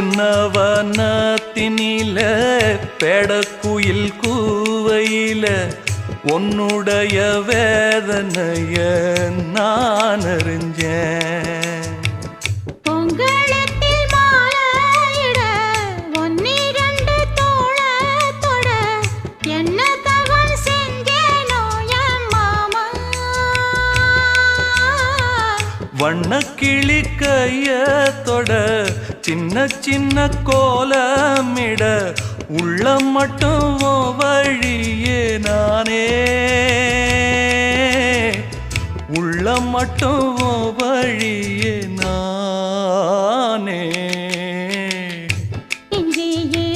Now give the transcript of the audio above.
புன்னவனத்தினில பெடக்குயில் கூவையில உன்னுடைய வேதனைய நான் அறிஞ்சேன். பொங்கலத்தில் மாலையிட ஒன்னிரண்டு சின்ன சின்ன கோலமிட உள்ளம் மட்டும் வழியே நானே. உள்ளம் மட்டும் வழியே நான்